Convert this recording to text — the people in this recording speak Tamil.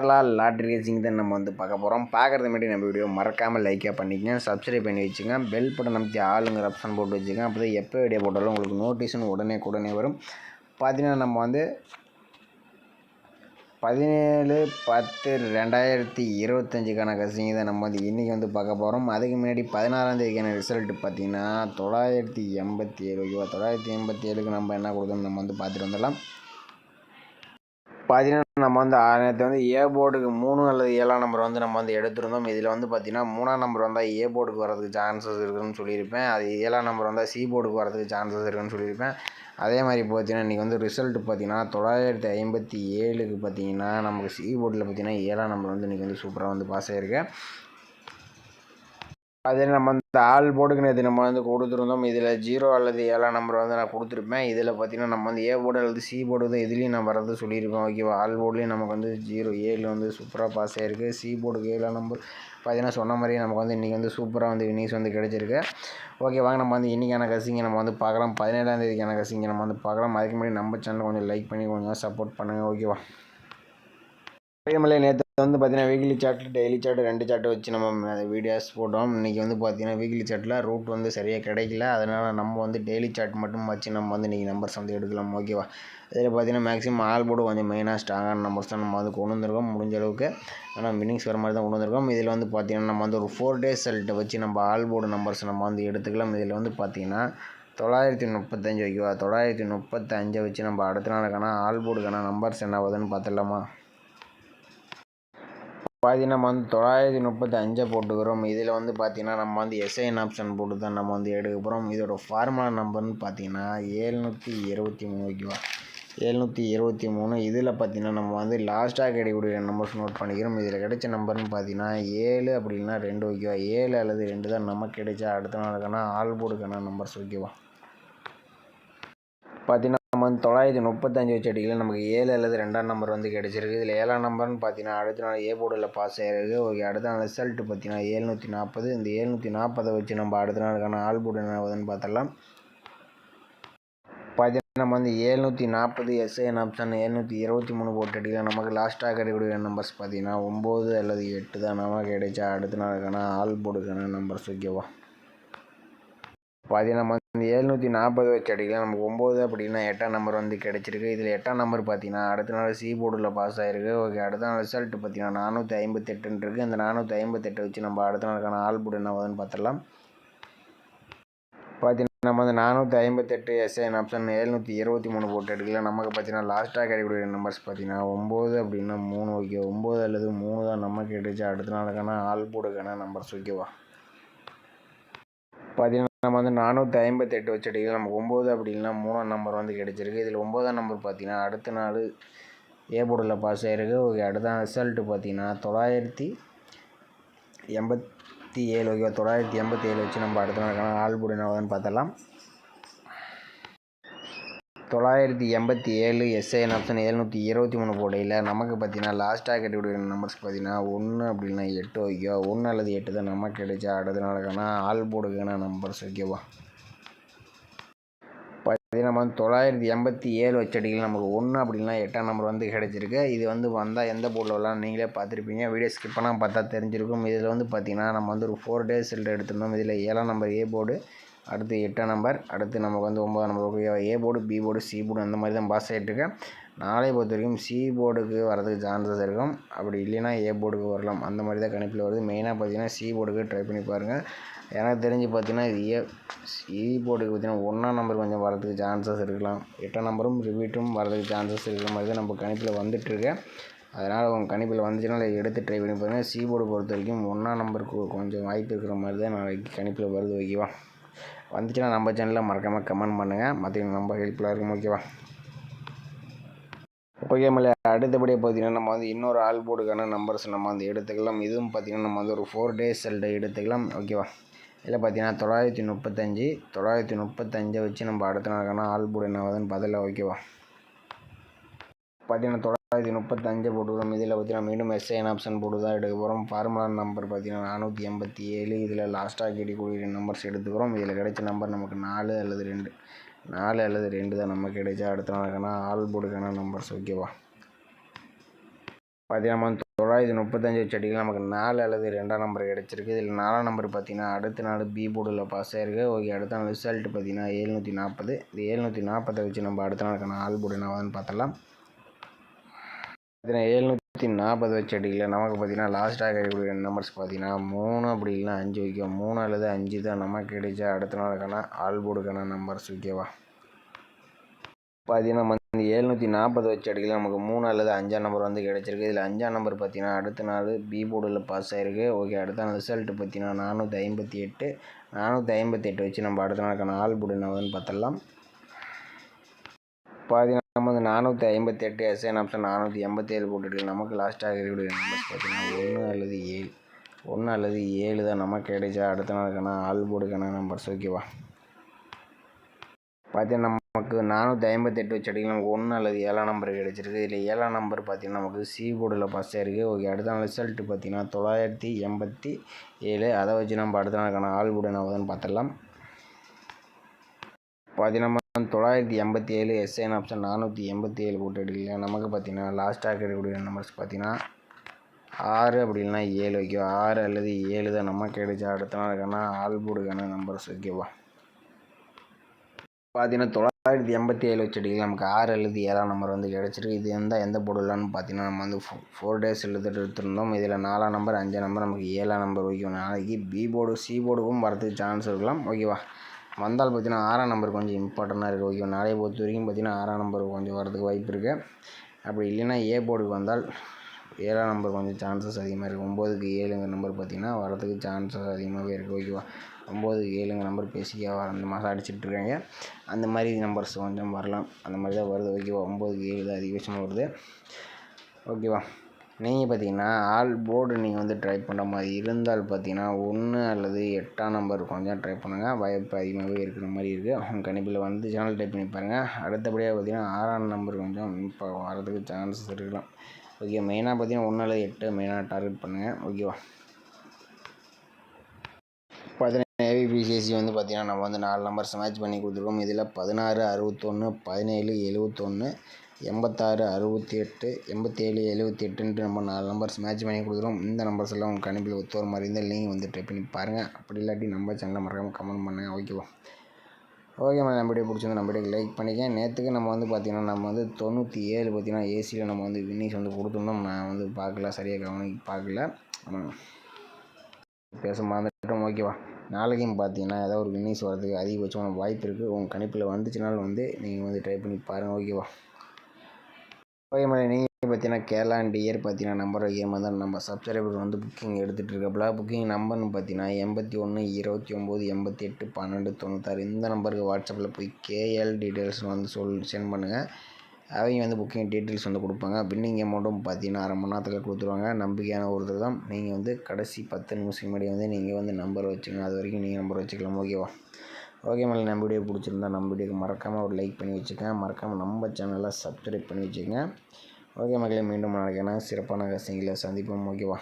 கேரளா லாட்ரி ரேசிங் தான் நம்ம வந்து பார்க்க போகிறோம் பார்க்குறது முன்னாடி நம்ம வீடியோ மறக்காமல் லைக்காக பண்ணிக்கங்க. சப்ஸ்கிரைப் பண்ணி வச்சுங்க பெல் பட்டன் அமைத்தி ஆளுங்கிற ஆப்ஷன் போட்டு வச்சுக்கோங்க. அப்போ தான் எப்போ வீடியோ போட்டாலும் உங்களுக்கு நோட்டீஸும் உடனே உடனே வரும். பார்த்தீங்கன்னா நம்ம வந்து பதினேழு பத்து ரெண்டாயிரத்தி இருபத்தஞ்சுக்கான கசிங்க தான் நம்ம வந்து இன்றைக்கி வந்து பார்க்க போகிறோம் அதுக்கு முன்னாடி பதினாறாம் தேதிக்கான ரிசல்ட் பார்த்திங்கன்னா தொள்ளாயிரத்தி எண்பத்தி ஏழு ஓகேவா? தொள்ளாயிரத்தி எண்பத்தி ஏழுக்கு நம்ம என்ன கொடுக்கணும் நம்ம வந்து பார்த்துட்டு வந்துடலாம். பார்த்தீங்கன்னா நம்ம வந்து நேற்று வந்து ஏ போர்டுக்கு மூணு அல்லது ஏழாம் நம்பர் வந்து நம்ம வந்து எடுத்திருந்தோம். இதில் வந்து பார்த்திங்கன்னா மூணாம் நம்பர் வந்தால் ஏ போர்டுக்கு வரதுக்கு சான்சஸ் இருக்குதுன்னு சொல்லியிருப்பேன். அது ஏழாம் நம்பர் வந்தால் சி போர்டுக்கு வரதுக்கு சான்சஸ் இருக்குதுன்னு சொல்லியிருப்பேன். அதே மாதிரி பார்த்தீங்கன்னா இன்றைக்கி வந்து ரிசல்ட் பார்த்தீங்கன்னா தொள்ளாயிரத்தி ஐம்பத்தி ஏழுக்கு பார்த்தீங்கன்னா நமக்கு சி போர்டில் பார்த்தீங்கன்னா ஏழாம் நம்பர் வந்து இன்றைக்கி வந்து சூப்பராக வந்து பாஸ் ஆகிருக்கு அதே நம்ம இந்த ஆள் போர்டுக்கு நேற்று நம்ம வந்து கொடுத்துருந்தோம். இதில் ஜீரோ அல்லது ஏழாம் நம்பர் வந்து நான் கொடுத்துருப்பேன். இதில் பார்த்தீங்கன்னா நம்ம வந்து ஏ போர்டு அல்லது சி போர்டு தான் இதுலேயும் நான் வரது சொல்லியிருப்பேன் ஓகேவா ஆல் போர்டுலேயும் நமக்கு வந்து ஜீரோ ஏழு வந்து சூப்பராக பாஸ் ஆகிருக்கு சி போர்டுக்கு ஏழாம் நம்பர் பார்த்தீங்கன்னா சொன்ன மாதிரியே நமக்கு வந்து இன்றைக்கி வந்து சூப்பராக வந்து வினிஸ் வந்து கிடச்சிருக்கு. ஓகே வாங்க நம்ம வந்து இன்றைக்கான கசிங்க நம்ம வந்து பார்க்கலாம் பதினேழாம் தேதிக்கான கசிங்க நம்ம வந்து பார்க்கலாம் அதுக்கு முன்னாடி நம்ம சேனல் கொஞ்சம் லைக் பண்ணி கொஞ்சம் சப்போர்ட் பண்ணுங்கள் ஓகேவா நேற்று வந்து பார்த்தீங்கன்னா வீக்லி சார்ட்டு டெய்லி சார்ட் ரெண்டு சார்ட்டு வச்சு நம்ம வீடியோஸ் போட்டோம். இன்றைக்கி வந்து பார்த்தீங்கன்னா வீக்லி சார்ட்டில் ரூட் வந்து சரியாக கிடைக்கல. அதனால் நம்ம வந்து டெய்லி சார்ட் மட்டும் வச்சு நம்ம வந்து இன்றைக்கி நம்பர்ஸ் வந்து எடுக்கலாம். ஓகேவா இதில் பார்த்தீங்கன்னா மேக்ஸிமம் ஆல் போர்டு கொஞ்சம் மெயினாக ஸ்ட்ராங்கான நம்பர்ஸ் தான் நம்ம வந்து கொண்டு வந்திருக்கோம். முடிஞ்ச அளவுக்கு. ஆனால் மினிங்ஸ் வர மாதிரி தான் கொண்டு வந்திருக்கோம். இதில் வந்து பார்த்திங்கன்னா நம்ம வந்து ஒரு ஃபோர் டேஸ் செல்ட்டை வச்சு நம்ம ஆல் போர்டு நம்பர்ஸ் நம்ம வந்து எடுத்துக்கலாம். இதில் வந்து பார்த்திங்கன்னா தொள்ளாயிரத்தி முப்பத்தஞ்சு ஓகேவா தொள்ளாயிரத்தி முப்பத்தஞ்சை வச்சு நம்ம அடுத்த நாளுக்கான ஆல் போர்டுக்கான நம்பர்ஸ் என்ன ஆகுதுன்னு பார்த்துடலாமா பார்த்தீங்கன்னா நம்ம வந்து தொள்ளாயிரத்தி முப்பத்தி அஞ்சை போட்டுக்கிறோம். இதில் வந்து பார்த்திங்கன்னா நம்ம வந்து எஸ்ஐஎன் ஆப்ஷன் போட்டு தான் நம்ம வந்து எடுக்க போகிறோம் இதோட ஃபார்முலா நம்பர்னு பார்த்தீங்கன்னா ஏழ்நூற்றி இருபத்தி மூணு ஓகேவா ஏழ்நூற்றி இருபத்தி மூணு. இதில் பார்த்திங்கன்னா நம்ம வந்து லாஸ்ட்டாக கிடைக்கக்கூடிய நம்பர்ஸ் நோட் பண்ணிக்கிறோம். இதில் கிடைச்ச நம்பர்னு பார்த்தீங்கன்னா ஏழு அப்படின்னா ரெண்டு ஓகேவா ஏழு அல்லது ரெண்டு தான் நமக்கு கிடைச்சா அடுத்த நாளுக்கான ஆல் போர்டுக்கான நம்பர்ஸ் ஓகேவா பார்த்தீங்கன்னா நம்ம வந்து தொள்ளாயிரத்தி முப்பத்தஞ்சு வச்சு அடிக்கல நமக்கு ஏழு அல்லது ரெண்டாம் நம்பர் வந்து கிடச்சிருக்கு இதில் ஏழாம் நம்பர்னு பார்த்தீங்கன்னா அடுத்த நாள் ஏ போர்டில் பாஸ் ஆகிருக்கு ஓகே அடுத்த நாள் ரிசல்ட்டு பார்த்தீங்கன்னா ஏழ்நூற்றி நாற்பது இந்த ஏழ்நூற்றி நாற்பதை வச்சு நம்ம அடுத்த நாளுக்கான ஆள் போர்டு என்ன ஆகுதுன்னு பார்த்தலாம் பார்த்தீங்கன்னா நம்ம வந்து ஏழ்நூற்றி நாற்பது எஸ்ஐஎன் ஆப்ஷன் ஏழ்நூற்றி இருபத்தி மூணு போட்டு அடிக்கலாம் நமக்கு லாஸ்ட்டாக கிடைக்கக்கூடிய நம்பர்ஸ் பார்த்தீங்கன்னா ஒம்பது அல்லது எட்டு தான் நமக்கு கிடைச்சா அடுத்த நாளுக்கான ஆள் போர்டுக்கான நம்பர்ஸ் ஓகேவா பார்த்தீங்கன்னா இந்த ஏழ்நூற்றி நாற்பது வச்சு அடிக்கலாம் நமக்கு ஒம்பது அப்படின்னா எட்டாம் நம்பர் வந்து கிடச்சிருக்கு. இதில் எட்டாம் நம்பர் பார்த்தீங்கன்னா அடுத்த நாள் சி போர்டில் பாஸ் ஆகிருக்கு ஓகே அடுத்த நாள் ரிசல்ட் பார்த்தீங்கன்னா நானூற்றி ஐம்பத்தெட்டுன்னு இருக்குது இந்த நானூற்றி ஐம்பத்தெட்டு வச்சு நம்ம அடுத்த நாளுக்கான ஆல் போர்டு என்ன ஆகுதுன்னு பார்த்துடலாம். பார்த்தீங்கன்னா நம்ம வந்து நானூற்றி ஐம்பத்தெட்டு எஸ்ஐன் ஆப்ஷன் ஏழ்நூற்றி இருபத்தி மூணு போட்டு எடுக்கலாம். நமக்கு பார்த்தீங்கன்னா லாஸ்ட்டாக கிடைக்கக்கூடிய நம்பர்ஸ் பார்த்தீங்கன்னா ஒம்பது அப்படின்னா மூணு. ஓகே ஒம்பது அல்லது மூணு தான் நமக்கு கிடைச்சி அடுத்த நாளுக்கான ஆல் போர்டுக்கான நம்பர்ஸ் ஓகேவா பார்த்தீங்கன்னா நம்ம வந்து நானூற்றி ஐம்பத்தெட்டு வச்சடியில் நமக்கு ஒம்பது அப்படி மூணாம் நம்பர் வந்து கிடச்சிருக்கு. இதில் ஒம்பதாம் நம்பர் பார்த்தீங்கன்னா அடுத்த நாள் ஏ போர்டில் பாஸ் ஆகிருக்கு ஓகே அடுத்த ரிசல்ட்டு பார்த்தீங்கன்னா தொள்ளாயிரத்தி எண்பத்தி ஏழு ஓகே தொள்ளாயிரத்தி எண்பத்தி ஏழு வச்சு நம்ம அடுத்த நாள் ஆள் போர்டு பார்த்தலாம் தொள்ளாயிரத்தி எண்பத்தி ஏழு எஸ்ஐஎன் ஆப்ஷன் எழுநூற்றி இருபத்தி மூணு போடையில் நமக்கு பார்த்தீங்கன்னா லாஸ்ட்டாக கிடைக்கக்கூடிய நம்பர்ஸ் பார்த்தீங்கன்னா ஒன்று அப்படின்னா எட்டு ஓகேவா ஒன்று அல்லது எட்டு தான் நமக்கு கிடைச்சா அடுத்த நாளுக்கான ஆல் போடுக்கான நம்பர்ஸ் ஓகேவா பார்த்தீங்கன்னா நம்ம வந்து தொள்ளாயிரத்தி எண்பத்தி ஏழு வச்சடிகள் நமக்கு ஒன்று அப்படின்னா எட்டாம் நம்பர் வந்து கிடச்சிருக்கு. இது வந்து வந்தால் எந்த போர்டில் வரலாம் நீங்களே பார்த்துருப்பீங்க. வீடியோ ஸ்கிப் பண்ணால் பார்த்தா தெரிஞ்சிருக்கும். இதில் வந்து பார்த்திங்கன்னா நம்ம வந்து ஒரு ஃபோர் டேஸ் எடுத்திருந்தோம். இதில் ஏழாம் நம்பர் ஏ போர்டு அடுத்து எட்டாம் நம்பர். அடுத்து நமக்கு வந்து ஒம்பதாம் number okay A board B board C board அந்த மாதிரி தான் பாஸ் ஆகிட்டுருக்கேன் நாளை பொறுத்த வரைக்கும் சி போர்டுக்கு வரதுக்கு சான்சஸ் இருக்கும். அப்படி இல்லைன்னா ஏ போர்டுக்கு வரலாம். அந்த மாதிரி தான் கணிப்பில் வருது. மெயினாக பார்த்தீங்கன்னா சி போர்டுக்கு ட்ரை பண்ணி பாருங்கள் எனக்கு தெரிஞ்சு பார்த்தீங்கன்னா இது ஏ சி போர்டுக்கு பார்த்தீங்கன்னா ஒன்றாம் நம்பர் கொஞ்சம் வரதுக்கு சான்சஸ் இருக்கலாம். எட்டாம் நம்பரும் ரிப்பீட்டும் வரதுக்கு சான்சஸ் இருக்கிற மாதிரி தான் நம்ம கணிப்பில் வந்துட்டுருக்கேன் அதனால் உங்கள் கணிப்பில் வந்துச்சுன்னா எடுத்து ட்ரை பண்ணி பாருங்கள் சி போர்டு பொறுத்த வரைக்கும் ஒன்றாம் நம்பருக்கு கொஞ்சம் வாய்ப்பு இருக்கிற மாதிரி தான் நாளைக்கு கணிப்பில் வருது ஓகேவா வந்துச்சுன்னா நம்ம சேனலில் மறக்காமல் கமெண்ட் பண்ணுங்கள் மற்றவங்க ரொம்ப ஹெல்ப்ஃபுல்லாக இருக்கும் ஓகேவா ஓகே மல்ல அடுத்தபடியாக பார்த்தீங்கன்னா நம்ம வந்து இன்னொரு ஆல் போர்டுக்கான நம்பர்ஸ் நம்ம வந்து எடுத்துக்கலாம். இதுவும் பார்த்திங்கன்னா நம்ம வந்து ஒரு ஃபோர் டேஸ் செல்டை எடுத்துக்கலாம் ஓகேவா இதில் பார்த்தீங்கன்னா தொள்ளாயிரத்தி முப்பத்தஞ்சு தொள்ளாயிரத்தி முப்பத்தஞ்சை வச்சு நம்ம அடுத்த நாளுக்கான ஆல் போர்டு என்ன ஆகுதுன்னு பதில் ஓகேவா பார்த்தீங்கன்னா தொள்ளாயிரத்தி முப்பத்தஞ்சு போட்டுக்கிறோம். இதில் பார்த்தீங்கன்னா மீண்டும் எஸ்ஐஎன் ஆப்ஷன் போட்டு தான் எடுக்க போகிறோம் ஃபார்முலா நம்பர் பார்த்தீங்கன்னா நானூற்றி எண்பத்தி ஏழு. இதில் லாஸ்ட்டாக கிடைக்கக்கூடிய நம்பர்ஸ் எடுத்துக்கிறோம். இதில் கிடைச்ச நம்பர் நமக்கு நாலு அல்லது ரெண்டு. நாலு அல்லது ரெண்டு தான் நமக்கு கிடைச்சா அடுத்த நாளுக்கான ஆல் போர்டுக்கான நம்பர்ஸ் ஓகேவா பார்த்தீங்கன்னா தொள்ளாயிரத்தி முப்பத்தஞ்சு வச்சடியில் நமக்கு நாலு அல்லது ரெண்டாம் நம்பர் கிடச்சிருக்கு. இதில் நாலாம் நம்பர் பார்த்தீங்கன்னா அடுத்த நாள் பி போர்டில் பாஸ் ஆயிருக்கு. ஓகே அடுத்த நாள் ரிசல்ட் பார்த்தீங்கன்னா ஏழ்நூற்றி நாற்பது. இது எழுநூற்றி நாற்பதை வச்சு நம்ம அடுத்த நாளுக்கான ஆல் போர்டு என்னவான்னு பார்த்தலாம் பார்த்தீங்கன்னா எழுநூற்றி நாற்பது வச்சடியில் நமக்கு பார்த்தீங்கன்னா லாஸ்ட்டாக கிடைக்கக்கூடிய நம்பர்ஸ் பார்த்தீங்கன்னா மூணு அப்படி இல்லைனா அஞ்சு வைக்கும் மூணு அல்லது அஞ்சு தான் நமக்கு கிடைச்சா அடுத்த நாளுக்கான ஆள் போர்டுக்கான நம்பர்ஸ் ஓகேவா பார்த்தீங்கன்னா வந்து எழுநூற்றி நாற்பது வச்ச அடிக்கல. நமக்கு மூணு அல்லது அஞ்சாம் நம்பர் வந்து கிடச்சிருக்கு. இதில் அஞ்சாம் நம்பர் பார்த்தீங்கன்னா அடுத்த நாள் பி போர்டில் பாஸ் ஆகிருக்கு ஓகே அடுத்த நாள் ரிசல்ட்டு பார்த்தீங்கன்னா நானூற்றி ஐம்பத்தி எட்டு. நானூற்றி ஐம்பத்தி எட்டு வச்சு நம்ம அடுத்த நாளுக்கான ஆல் போர்டு என்னதுன்னு பார்த்தலாம் பார்த்தீங்கன்னா நம்ம நானூற்றி ஐம்பத்தி எட்டு எஸ்என் ஆப்ஷன் நானூற்றி எண்பத்தி ஏழு நமக்கு லாஸ்ட்டாக இருக்கக்கூடிய நம்பர்ஸ் பார்த்தீங்கன்னா ஒன்று அல்லது ஏழு. ஒன்று அல்லது ஏழு தான் நமக்கு கிடைச்சா அடுத்த நாளுக்கான ஆள் போர்டுக்கான நம்பர்ஸ் ஓகேவா பார்த்தீங்கன்னா நமக்கு நானூற்றி ஐம்பத்தெட்டு வச்சு நமக்கு ஒன்று அல்லது ஏழாம் நம்பர் கிடச்சிருக்கு. இதில் ஏழாம் நம்பர் பார்த்தீங்கன்னா நமக்கு சி போர்டில் ஃபஸ்ட்டாக இருக்குது ஓகே அடுத்த நாள் ரிசல்ட்டு பார்த்தீங்கன்னா தொள்ளாயிரத்தி எண்பத்தி ஏழு. அதை வச்சு நம்ம அடுத்த நாளுக்கான ஆள் போர்டு என்ன பார்த்துடலாம். பார்த்தீங்கன்னா தொள்ளாயிரத்தி எண்பத்தி ஏழு எஸ்ஐன் ஆப்ஷன் நானூற்றி எண்பத்தி ஏழு போட்டு எடுக்கல நமக்கு பார்த்தீங்கன்னா லாஸ்ட்டாக கிடைக்கக்கூடிய நம்பர்ஸ் பார்த்தீங்கன்னா ஆறு அப்படி இல்லைனா ஏழு ஓகேவா ஆறு அல்லது ஏழு தான் நம்ம கிடைச்சா அடுத்த நாளுக்கான ஆள் போர்டுக்கான நம்பர்ஸ் ஓகேவா பார்த்தீங்கன்னா தொள்ளாயிரத்தி எண்பத்தி ஏழு வச்சடியில் நமக்கு ஆறு அல்லது ஏழாம் நம்பர் வந்து கிடச்சிருக்கு. இது எந்த எந்த போர்டுலான்னு பார்த்தீங்கன்னா நம்ம வந்து ஃபோ ஃபோர் டேஸ் எழுதிட்டு எடுத்துருந்தோம். இதில் நாலாம் நம்பர் அஞ்சாம் நம்பர் நமக்கு ஏழாம் நம்பர் வைக்கும் நாளைக்கு பி போர்டு சி போர்டுக்கும் வரதுக்கு சான்ஸ் இருக்கலாம் ஓகேவா வந்தால் பார்த்தீங்கன்னா ஆறாம் நம்பர் கொஞ்சம் இம்பார்ட்டண்ட்டாக இருக்குது ஓகேவா நாளைய பொறுத்த வரைக்கும் பார்த்தீங்கன்னா ஆறாம் நம்பர் கொஞ்சம் வரதுக்கு வாய்ப்பு இருக்குது அப்படி இல்லைன்னா ஏ போர்டுக்கு வந்தால் ஏழாம் நம்பர் கொஞ்சம் சான்சஸ் அதிகமாக இருக்குது ஒம்போதுக்கு ஏழுங்கிற நம்பர் பார்த்திங்கன்னா வரதுக்கு சான்சஸ் அதிகமாகவே இருக்குது ஓகேவா ஒம்போதுக்கு ஏழுங்க நம்பர் பேசிக்காக அந்த மாதம் அடிச்சிட்ருக்காங்க அந்த மாதிரி நம்பர்ஸ் கொஞ்சம் வரலாம். அந்த மாதிரி தான் வருது. ஓகேவா ஒம்போதுக்கு ஏழு தான் அதிகபட்சமாக வருது. ஓகேவா நீங்கள் பார்த்தீங்கன்னா ஆல் போர்டு நீங்கள் வந்து ட்ரை பண்ணுற மாதிரி இருந்தால் பார்த்தீங்கன்னா ஒன்று அல்லது எட்டாம் நம்பர் கொஞ்சம் ட்ரை பண்ணுங்கள் வாய்ப்பு அதிகமாகவே இருக்கிற மாதிரி இருக்குது உங்கள் கணிப்பில் வந்து சேனல் டைப் பண்ணி பாருங்கள் அடுத்தபடியாக பார்த்தீங்கன்னா ஆறாம் நம்பர் கொஞ்சம் இப்போ வரதுக்கு சான்சஸ் இருக்கலாம். ஓகே மெயினாக பார்த்தீங்கன்னா ஒன்று அல்லது எட்டு மெயினாக டார்கெட் பண்ணுங்கள் ஓகேவா பார்த்தீங்கன்னா ஏவிபிசிஎஸ்சி வந்து பார்த்திங்கன்னா நம்ம வந்து நாலு நம்பர்ஸ் மேட்ச் பண்ணி கொடுத்துருக்கோம். இதில் பதினாறு அறுபத்தொன்று பதினேழு எழுபத்தொன்று எண்பத்தாறு அறுபத்தி எட்டு எண்பத்தேழு எழுபத்தி எட்டுன்ட்டு நம்ம நாலு நம்பர்ஸ் மேட்ச் பண்ணி கொடுக்குறோம். இந்த நம்பர்ஸ் எல்லாம் உங்கள் கணிப்பில் ஒத்து வர மாதிரி இருந்தால் நீங்கள் வந்து ட்ரை பண்ணி பாருங்கள் அப்படி இல்லாட்டி நம்ம சேனலில் மறக்காமல் கமெண்ட் பண்ணுங்கள் ஓகேவா ஓகே மேடம் நம்ம வீடியோ பிடிச்சிருந்தா நம்ம வீடியோ லைக் பண்ணிக்கேன் நேற்றுக்கு நம்ம வந்து பார்த்திங்கன்னா நம்ம வந்து தொண்ணூற்றி ஏழு பார்த்திங்கன்னா ஏசியில் நம்ம வந்து வின்னிஸ் வந்து கொடுத்துருந்தோம். நான் வந்து பார்க்கல. சரியாக கவனி பார்க்கல. பேச மறந்துட்டோம். ஓகேவா நாளைக்கும் பார்த்தீங்கன்னா ஏதாவது ஒரு வின்னிஸ் வரதுக்கு அதிகபட்சமான வாய்ப்பு இருக்குது உங்கள் கணிப்பில் வந்துச்சுனாலும் வந்து நீங்கள் வந்து ட்ரை பண்ணி பாருங்கள் ஓகேவா ஓகே நீங்கள் பார்த்தீங்கன்னா கேரளா அண்ட் இயர் பார்த்தீங்கன்னா நம்பர் வைக்கிற தான். நம்ம சப்ஸ்கிரைபர் வந்து புக்கிங் எடுத்துகிட்டு இருக்கப்பல புக்கிங் நம்பர்னு பார்த்தீங்கன்னா எண்பத்தி ஒன்று இருபத்தி ஒம்பது எண்பத்தி எட்டு பன்னெண்டு தொண்ணூத்தாறு. இந்த நம்பருக்கு வாட்ஸ்அப்பில் போய் கேஎல் டீட்டெயில்ஸ் வந்து சொல் சென்ட் பண்ணுங்கள் அவங்க வந்து புக்கிங் டீட்டெயில்ஸ் வந்து கொடுப்பாங்க. பின்னிங் அமௌண்ட்டும் பார்த்தீங்கன்னா அரை மணி நேரத்தில் கொடுத்துருவாங்க. நம்பிக்கையான ஒருத்தர் தான். நீங்கள் வந்து கடைசி பத்து நிமிஷம் முன்னாடி வந்து நீங்கள் வந்து நம்பர் வச்சுக்கணும் அது வரைக்கும் நீங்கள் நம்பர் வச்சுக்கலாம். ஓகேவா ஓகே மேலே நம்ம வீடியோ பிடிச்சிருந்தா நம்ம வீடியோக்கு மறக்காமல் ஒரு லைக் பண்ணி வச்சுக்கேன் மறக்காமல் நம்ம சேனலை சப்ஸ்கிரைப் பண்ணி வச்சுக்கோங்க. ஓகே மக்களே மீண்டும் நாளைக்கான சிறப்பான கசிங்களை சந்திப்போம். ஓகேவா?